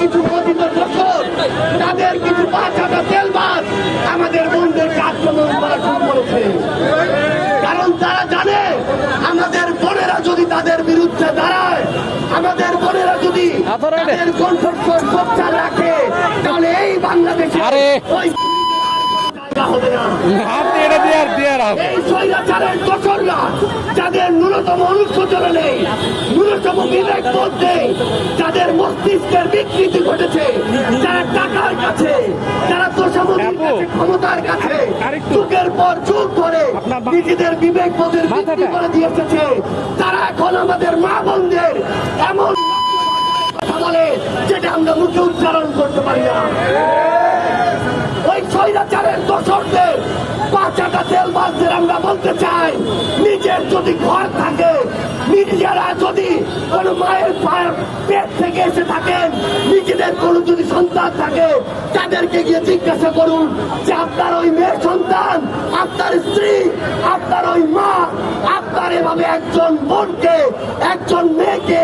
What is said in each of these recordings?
কিছু কথিত দোষর তাদের কিছু পাঁচ হাজার তেলবাজ আমাদের বন্ধুদেরকে আক্রমণ করা শুরু করেছে কারণ তারা জানে আমাদের বোনেরা যদি তাদের বিরুদ্ধে দাঁড়ায় আমাদের বোনেরা যদি তাদের কণ্ঠস্বর সোচ্চার রাখে তাহলে এই বাংলাদেশে যাদের ন্যূনতম অনুশোচনা নেই বিবেক নেই যাদের মস্তিষ্কের বিকৃতি ঘটেছে যারা টাকার কাছে যারা তোষামতির কাছে ক্ষমতার কাছে যুগের পর যুগ ধরে নিজেদের বিবেক বোধের বিক্রি করে দিয়ে এসেছে। তারা এখন আমাদের মা বোনদের এমন কথা বলে যেটা আমরা মুখে উচ্চারণ করতে পারি না। ওই স্বৈরাচারের দোষরদের বাচ্চাটা তেল বাজদের আমরা বলতে চাই নিজের যদি ঘর নিজেরা যদি কোন মায়ের পায়ের পেট থেকে এসে থাকেন, নিজেদের কোন যদি সন্তান থাকে, তাদেরকে গিয়ে জিজ্ঞাসা করুন যে আপনার ওই মেয়ের সন্তান, আপনার স্ত্রী, আপনার ওই মা, আপনার এভাবে একজন বোনকে, একজন মেয়েকে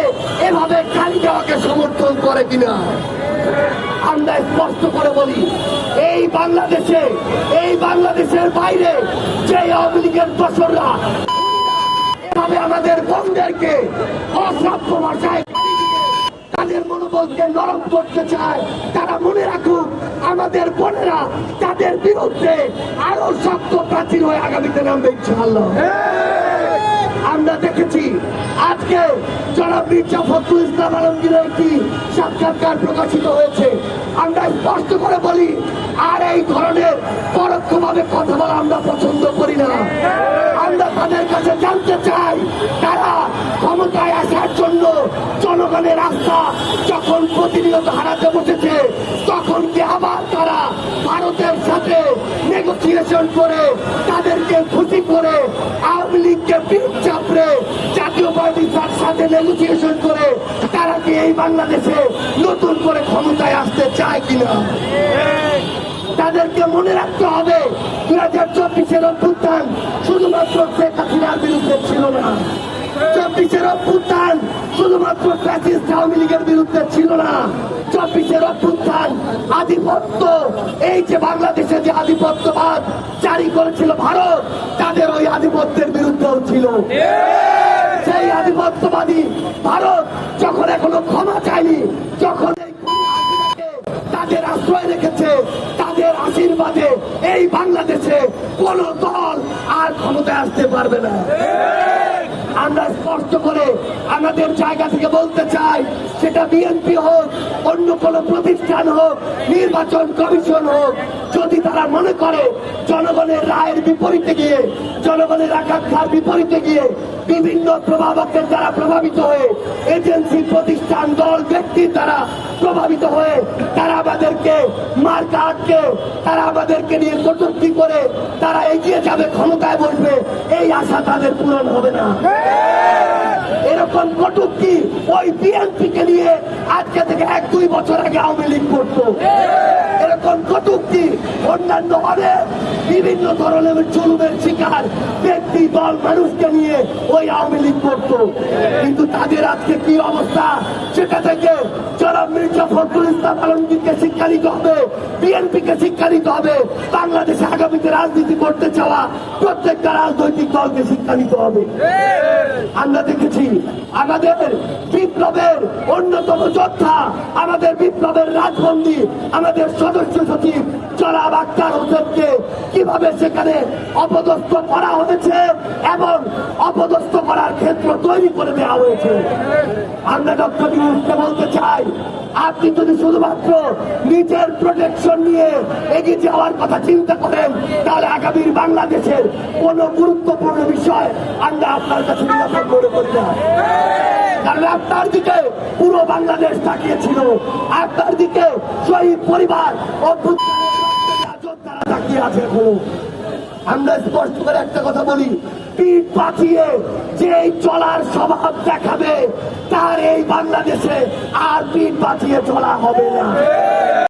এভাবে কালি দেওয়াকে সমর্থন করে কিনা? আমরা স্পষ্ট করে বলি, এই বাংলাদেশে, এই বাংলাদেশের বাইরে যে আওয়ামী লীগের দোসররা এভাবে আমাদের বোনদেরকে অসভ্য ভাষায় তাদের মনোবলকে নরম করতে চায় তারা মনে রাখুক, আমাদের বোনেরা তাদের বিরুদ্ধে আরও শক্ত প্রাচীর হয়ে আগামীতে নামবে, ইনশাআল্লাহ। আমরা দেখেছি, আজকে জনাব মির্জা ফখরুল ইসলাম আলমগীরের একটি সাক্ষাৎকার প্রকাশিত হয়েছে। আমরা স্পষ্ট করে বলি, আর এই ধরনের পরোক্ষভাবে কথা বলা আমরা পছন্দ করি না। আমরা তাদের কাছে জানতে চাই, তারা ক্ষমতায় আসার জন্য জনগণের আস্থা যখন প্রতিনিয়ত হারাতে বসেছে, তখন কি আবার তারা ভারতের সাথে নেগোসিয়েশন করে তাদেরকে খুশি করে আওয়ামী লীগকে পিঠ চাপড়ে জাতীয় পার্টির সাথে নেগোসিয়েশন করে তারা কি এই বাংলাদেশে নতুন করে ক্ষমতায় আসতে চায় কিনা? তাদেরকে মনে রাখতে হবে দুই হাজার চব্বিশের অভ্যুত্থান শুধুমাত্র শেখ হাসিনার বিরুদ্ধে ছিল না। চব্বিশের অভ্যুত্থান শুধুমাত্র ফ্যাসিস্ট আওয়ামী লীগের বিরুদ্ধে ছিল না। চব্বিশের অভ্যুত্থান আধিপত্য এই যে বাংলাদেশে যে আধিপত্যবাদ জারি করেছিল ভারত তাদের ওই আধিপত্যের বিরুদ্ধেও ছিল। সেই আধিপত্যবাদী ভারত বাংলাদেশে কোন দল আর ক্ষমতায় আসতে পারবে না। আমরা স্পষ্ট করে আমাদের জায়গা থেকে বলতে চাই, সেটা বিএনপি হোক, অন্য কোনো প্রতিষ্ঠান হোক, নির্বাচন কমিশন হোক, যদি তারা মনে করে জনগণের রায়ের বিপরীতে গিয়ে, জনগণের আকাঙ্ক্ষার বিপরীতে গিয়ে বিভিন্ন প্রভাবকের দ্বারা প্রভাবিত হয়ে এজেন্সি, প্রতিষ্ঠান, দল ব্যক্তির দ্বারা প্রভাবিত হয়ে তারা আমাদেরকে মার কাটকে তারা আমাদেরকে নিয়ে কটূক্তি করে, তারা এগিয়ে যাবে, ক্ষমতায় বসবে, এই আশা তাদের পূরণ হবে না। এরকম কটূক্তি ওই বিএনপি কে নিয়ে আজকে থেকে এক দুই বছর আগে আওয়ামী লীগ করতো। এরকম কটূক্তি অন্যান্য অনেক বিভিন্ন ধরনের জুলুমের শিকার ব্যক্তি দল মানুষকে নিয়ে ওই আওয়ামী লীগ করতো। কিন্তু তাদের আজকে কি অবস্থা? সেটা থেকে জনাব মির্জা ফখরুল ইসলাম আলমগীরকে শিক্ষা নিতে হবে বিএনপি কে শিক্ষা নিতে হবে বাংলাদেশে আগামীতে রাজনীতি করতে চাওয়া প্রত্যেকটা রাজনৈতিক দলকে শিক্ষা নিতে হবে আমরা দেখেছি আমাদের বিপ্লবের অন্যতম যোদ্ধা, আমাদের বিপ্লবের রাজবন্দী, আমাদের সদস্য সচিব চলা আক্তার হোসেনকে কীভাবে সেখানে অপদস্থ করা হয়েছে এবং অপদস্থ করার ক্ষেত্র তৈরি করে দেওয়া হয়েছে। আমরা ডক্টর বলতে চাই আপনি যদি শুধুমাত্র নিজের প্রোটেকশন নিয়ে এগিয়ে যাওয়ার কথা চিন্তা করেন, তাহলে আগামীর বাংলাদেশের কোন গুরুত্বপূর্ণ বিষয় আমরা আপনার কাছে নিরাপদ মনে করি না। কারণ আপনার দিকে পুরো বাংলাদেশ তাকিয়েছিল। আপনার দিকে শহীদ পরিবার যোদ্ধারা তাকিয়ে আছে এখনও। আমরা স্পষ্ট করে একটা কথা বলি। পিঠ পাঠিয়ে যে চলার স্বভাব দেখাবে, তার এই বাংলাদেশে আর পিঠ পাঠিয়ে চলা হবে না।